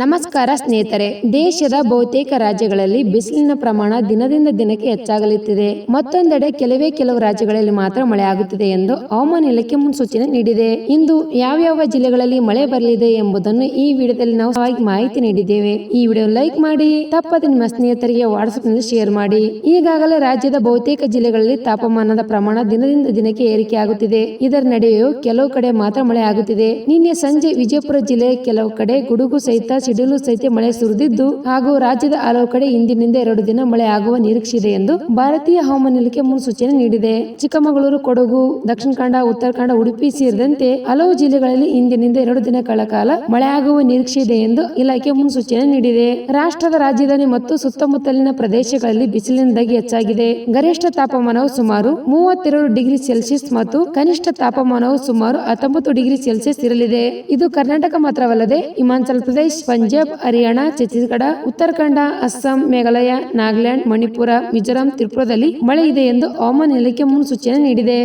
ನಮಸ್ಕಾರ ಸ್ನೇಹಿತರೆ, ದೇಶದ ಬಹುತೇಕ ರಾಜ್ಯಗಳಲ್ಲಿ ಬಿಸಿಲಿನ ಪ್ರಮಾಣ ದಿನದಿಂದ ದಿನಕ್ಕೆ ಹೆಚ್ಚಾಗಲಿದೆ ಮತ್ತೊಂದೆಡೆ ಕೆಲವೇ ಕೆಲವು ರಾಜ್ಯಗಳಲ್ಲಿ ಮಾತ್ರ ಮಳೆ ಆಗುತ್ತಿದೆ ಎಂದು ಹವಾಮಾನ ಇಲಾಖೆ ಮುನ್ಸೂಚನೆ ನೀಡಿದೆ. ಇಂದು ಯಾವ್ಯಾವ ಜಿಲ್ಲೆಗಳಲ್ಲಿ ಮಳೆ ಬರಲಿದೆ ಎಂಬುದನ್ನು ಈ ವಿಡಿಯೋದಲ್ಲಿ ನಾವು ಮಾಹಿತಿ ನೀಡಿದ್ದೇವೆ. ಈ ವಿಡಿಯೋ ಲೈಕ್ ಮಾಡಿ, ತಪ್ಪದೆ ನಿಮ್ಮ ಸ್ನೇಹಿತರಿಗೆ ವಾಟ್ಸ್ಆಪ್ನಲ್ಲಿ ಶೇರ್ ಮಾಡಿ. ಈಗಾಗಲೇ ರಾಜ್ಯದ ಬಹುತೇಕ ಜಿಲ್ಲೆಗಳಲ್ಲಿ ತಾಪಮಾನದ ಪ್ರಮಾಣ ದಿನದಿಂದ ದಿನಕ್ಕೆ ಏರಿಕೆ ಆಗುತ್ತಿದೆ ಇದರ ನಡುವೆಯೂ ಕೆಲವು ಕಡೆ ಮಾತ್ರ ಮಳೆ ಆಗುತ್ತಿದೆ ನಿನ್ನೆ ಸಂಜೆ ವಿಜಯಪುರ ಜಿಲ್ಲೆಯ ಕೆಲವು ಕಡೆ ಗುಡುಗು ಸಹಿತ ಸಿಡಿಲು ಸಹಿತ ಮಳೆ ಸುರಿದಿದ್ದು ಹಾಗೂ ರಾಜ್ಯದ ಹಲವು ಕಡೆ ಇಂದಿನಿಂದ ಎರಡು ದಿನ ಮಳೆ ಆಗುವ ನಿರೀಕ್ಷೆ ಇದೆ ಎಂದು ಭಾರತೀಯ ಹವಾಮಾನ ಇಲಾಖೆ ಮುನ್ಸೂಚನೆ ನೀಡಿದೆ. ಚಿಕ್ಕಮಗಳೂರು, ಕೊಡಗು, ದಕ್ಷಿಣ ಕನ್ನಡ, ಉತ್ತರ ಕನ್ನಡ, ಉಡುಪಿ ಸೇರಿದಂತೆ ಹಲವು ಜಿಲ್ಲೆಗಳಲ್ಲಿ ಇಂದಿನಿಂದ ಎರಡು ದಿನಗಳ ಕಾಲ ಮಳೆ ಆಗುವ ನಿರೀಕ್ಷೆ ಇದೆ ಎಂದು ಇಲಾಖೆ ಮುನ್ಸೂಚನೆ ನೀಡಿದೆ. ರಾಷ್ಟ್ರದ ರಾಜಧಾನಿ ಮತ್ತು ಸುತ್ತಮುತ್ತಲಿನ ಪ್ರದೇಶಗಳಲ್ಲಿ ಬಿಸಿಲಿನ ಧಗೆ ಹೆಚ್ಚಾಗಿದೆ. ಗರಿಷ್ಠ ತಾಪಮಾನವು ಸುಮಾರು ಮೂವತ್ತೆರಡು ಡಿಗ್ರಿ ಸೆಲ್ಸಿಯಸ್ ಮತ್ತು ಕನಿಷ್ಠ ತಾಪಮಾನವು ಸುಮಾರು ಹತ್ತೊಂಬತ್ತು ಡಿಗ್ರಿ ಸೆಲ್ಸಿಯಸ್ ಇರಲಿದೆ. ಇದು ಕರ್ನಾಟಕ ಮಾತ್ರವಲ್ಲದೆ ಹಿಮಾಚಲ ಪ್ರದೇಶ್ ಪಂಜಾಬ್ ಹರಿಯಾಣ, ಛತ್ತೀಸ್ಗಢ, ಉತ್ತರಾಖಂಡ, ಅಸ್ಸಾಂ, ಮೇಘಾಲಯ, ನಾಗಾಲ್ಯಾಂಡ್, ಮಣಿಪುರ, ಮಿಜೋರಾಂ, ತ್ರಿಪುರದಲ್ಲಿ ಮಳೆ ಇದೆ ಎಂದು ಹವಾಮಾನ ಇಲಾಖೆ ಮುನ್ಸೂಚನೆ ನೀಡಿದೆ.